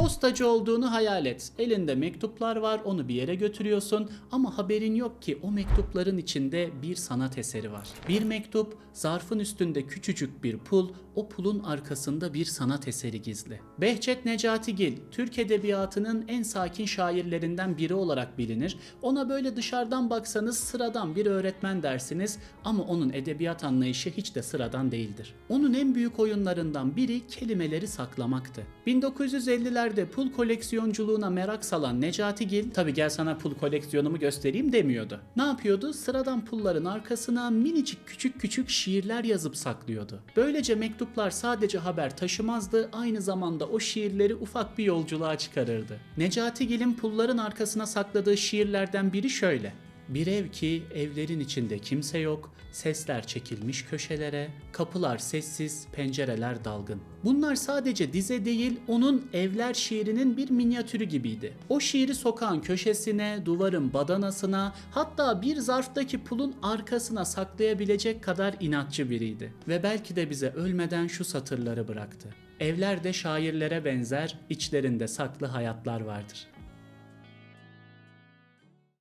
Postacı olduğunu hayal et. Elinde mektuplar var, onu bir yere götürüyorsun ama haberin yok ki o mektupların içinde bir sanat eseri var. Bir mektup, zarfın üstünde küçücük bir pul, o pulun arkasında bir sanat eseri gizli. Behçet Necatigil, Türk edebiyatının en sakin şairlerinden biri olarak bilinir. Ona böyle dışarıdan baksanız sıradan bir öğretmen dersiniz ama onun edebiyat anlayışı hiç de sıradan değildir. Onun en büyük oyunlarından biri kelimeleri saklamaktı. 1950'lerde pul koleksiyonculuğuna merak salan Necati Gil, tabi gel sana pul koleksiyonumu göstereyim demiyordu. Ne yapıyordu? Sıradan pulların arkasına minicik küçük küçük şiirler yazıp saklıyordu. Böylece mektuplar sadece haber taşımazdı, aynı zamanda o şiirleri ufak bir yolculuğa çıkarırdı. Necati Gil'in pulların arkasına sakladığı şiirlerden biri şöyle. Bir ev ki evlerin içinde kimse yok, sesler çekilmiş köşelere, kapılar sessiz, pencereler dalgın. Bunlar sadece dize değil, onun Evler şiirinin bir minyatürü gibiydi. O şiiri sokağın köşesine, duvarın badanasına, hatta bir zarftaki pulun arkasına saklayabilecek kadar inatçı biriydi. Ve belki de bize ölmeden şu satırları bıraktı. Evler de şairlere benzer, içlerinde saklı hayatlar vardır.